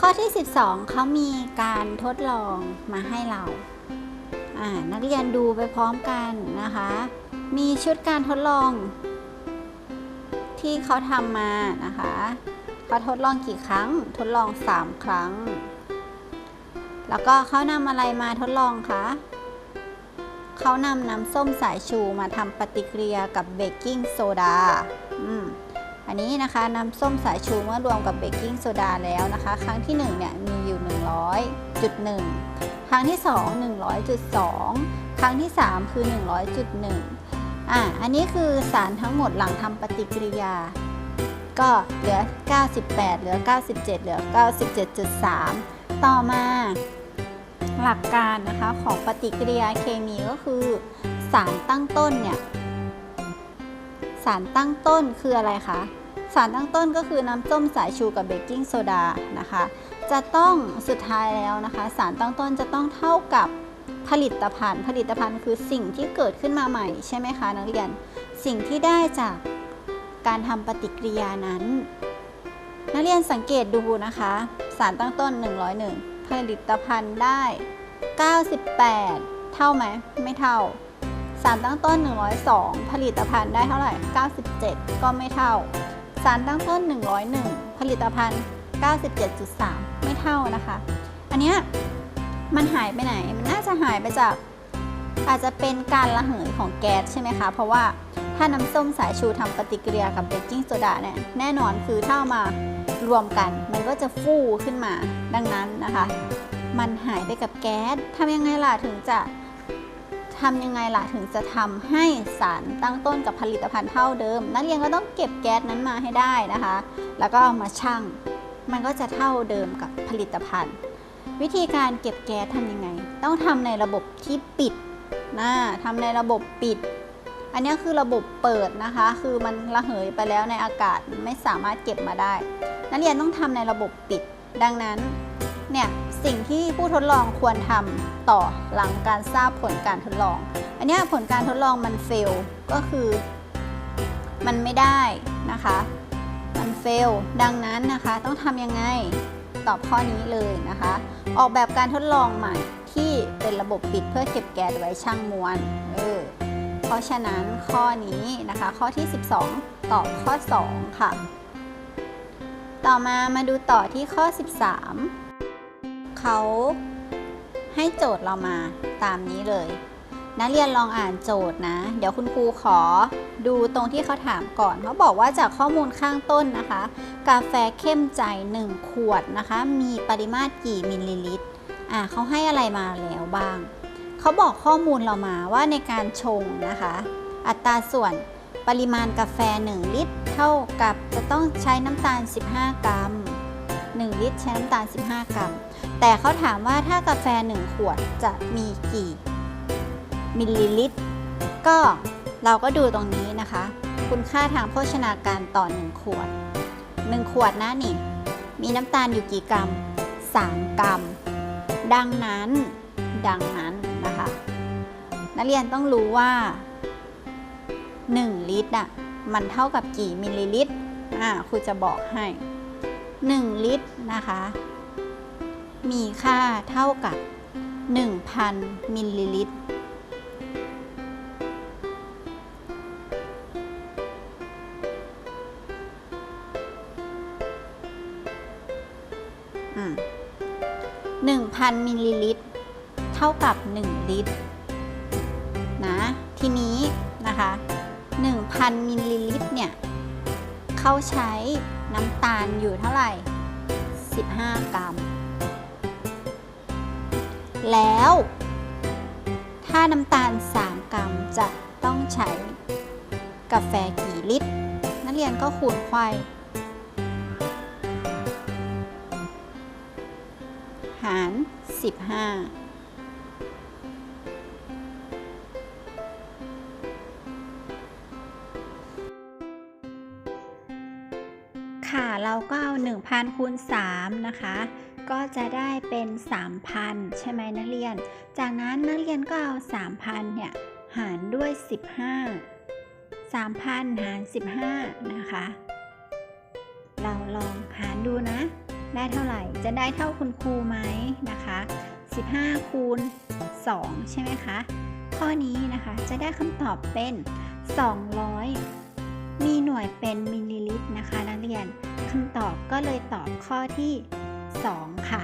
ข้อที่ 12 เขามีการทดลองมาให้เรา นักเรียนดูไปพร้อมกันนะคะ มีชุดการทดลอง ที่เขาทำมานะคะเขาทดลองกี่ครั้ง ทดลอง 3 ครั้ง แล้วก็เขานำอะไรมาทดลองคะเขานำน้ำส้มสายชูมาทำปฏิกิริยากับเบกกิ้งโซดา อืม อันนี้นะคะน้ำส้มสายชูเมื่อรวมกับเบกกิ้งโซดาแล้วนะคะ ครั้งที่1เนี่ยมีอยู่ 100.1 ครั้งที่ 2 100.2 ครั้งที่ 3 คือ 100.1 อะอันนี้คือสารทั้งหมดหลังทำปฏิกิริยา ก็เหลือ 98 เหลือ 97 เหลือ 97.3 ต่อมาหลักการนะคะของปฏิกิริยาเคมีก็คือสารตั้งต้นเนี่ย สารตั้งต้นคืออะไรคะ สารตั้งต้นก็คือน้ำส้มสายชูกับเบกกิ้งโซดานะคะ จะต้องสุดท้ายแล้วนะคะ สารตั้งต้นจะต้องเท่ากับผลิตภัณฑ์ ผลิตภัณฑ์คือสิ่งที่เกิดขึ้นมาใหม่ใช่ไหมคะนักเรียน สิ่งที่ได้จากการทำปฏิกิริยานั้น นักเรียนสังเกตดูนะคะ สารตั้งต้น 101 ผลิตภัณฑ์ได้ 98 เท่าไหม ไม่เท่า สารตั้งต้น 102 ผลิตภัณฑ์ได้เท่าไหร่ 97 ก็ไม่เท่า สารตั้งต้น 101 ผลิตภัณฑ์ 97.3 ไม่เท่านะคะ อันเนี้ยมันหายไปไหน มันน่าจะหายไปจาก อาจจะเป็นการระเหยของแก๊สใช่ไหมคะ เพราะว่าถ้าน้ำส้มสายชูทำปฏิกิริยากับเบกกิ้งโซดาเนี่ยแน่นอนคือถ้าเอามารวมกัน มันก็จะฟูขึ้นมาดังนั้นนะคะ มันหายไปกับแก๊สทำยังไงล่ะถึงจะ ทำยังไงล่ะถึงจะทำให้สารตั้งต้นกับผลิตภัณฑ์เท่าเดิม นักเรียนก็ต้องเก็บแก๊สนั้นมาให้ได้นะคะ แล้วก็เอามาชั่ง มันก็จะเท่าเดิมกับผลิตภัณฑ์ วิธีการเก็บแก๊สทำยังไง ต้องทำในระบบที่ปิดนะทำในระบบปิด อันนี้คือระบบเปิดนะคะ คือมันระเหยไปแล้วในอากาศไม่สามารถเก็บมาได้ นักเรียนต้องทำในระบบปิด ดังนั้น เนี่ยสิ่งที่ผู้ทดลองควรทำต่อหลังการทราบผลการทดลอง อันนี้ผลการทดลองมันเฟลก็คือมันไม่ได้นะคะ มันเฟลดังนั้นนะคะ ต้องทำยังไงตอบข้อนี้เลยนะคะ ออกแบบการทดลองใหม่ที่เป็นระบบปิดเพื่อเก็บแก๊สไว้ช่างมวลเออเพราะฉะนั้นข้อนี้นะคะ ข้อที่ 12 ตอบข้อ 2 ค่ะ ต่อมามาดูต่อที่ข้อ 13 เขาให้โจทย์เรามาตามนี้เลย นักเรียนลองอ่านโจทย์นะ เดี๋ยวคุณครูขอดูตรงที่เขาถามก่อนเขาบอกว่าจากข้อมูลข้างต้นนะคะ กาแฟเข้มใจ 1 ขวดนะคะ มีปริมาตรกี่มิลลิลิตรอ่าเขาให้อะไรมาแล้วบ้าง เขาบอกข้อมูลเรามาว่าในการชงนะคะ อัตราส่วนปริมาณกาแฟ 1 ลิตร เท่ากับจะต้องใช้น้ำตาล 15 กรัม 1 ลิตรใช้น้ำตาล 15 กรัม แต่เขาถามว่าถ้ากาแฟ 1 ขวดจะมีกี่มิลลิลิตร ก็เราก็ดูตรงนี้นะคะ คุณค่าทางโภชนาการต่อ 1 ขวด 1 ขวดนะนี่ มีน้ำตาลอยู่กี่กรัม 3 กรัม ดังนั้น ดังนั้นนะคะ นักเรียนต้องรู้ว่า 1 ลิตรอะมันเท่ากับกี่มิลลิลิตร อ่าครูจะบอกให้ 1 ลิตรนะคะ มีค่าเท่ากับ 1,000 มิลลิลิตรอืม1,000 มิลลิลิตร เท่ากับ 1 ลิตร นะ ทีนี้นะคะ 1,000 มิลลิลิตรเนี่ย เข้าใช้ น้ำตาลอยู่เท่าไหร่ 15 กรัม แล้ว ถ้าน้ำตาล 3 กรัมจะต้องใช้กาแฟกี่ลิตร นักเรียนก็คูณควายหาร 15 เราก็เอา 1,000คูณ3นะคะ ก็จะได้เป็น 3,000 ใช่ไหมนักเรียน จากนั้นนักเรียนก็เอา 3,000 เนี่ย หารด้วย 15 3,000 หาร 15 นะคะ เราลองหารดูนะ ได้เท่าไหร่ จะได้เท่าคุณครูไหมนะคะ 15 คูณ 2 ใช่ไหมคะ ข้อนี้นะคะจะได้คำตอบเป็น 200 มีหน่วยเป็นมิลลิลิตรนะคะ นักเรียนคำตอบก็เลยตอบข้อที่ 2 ค่ะ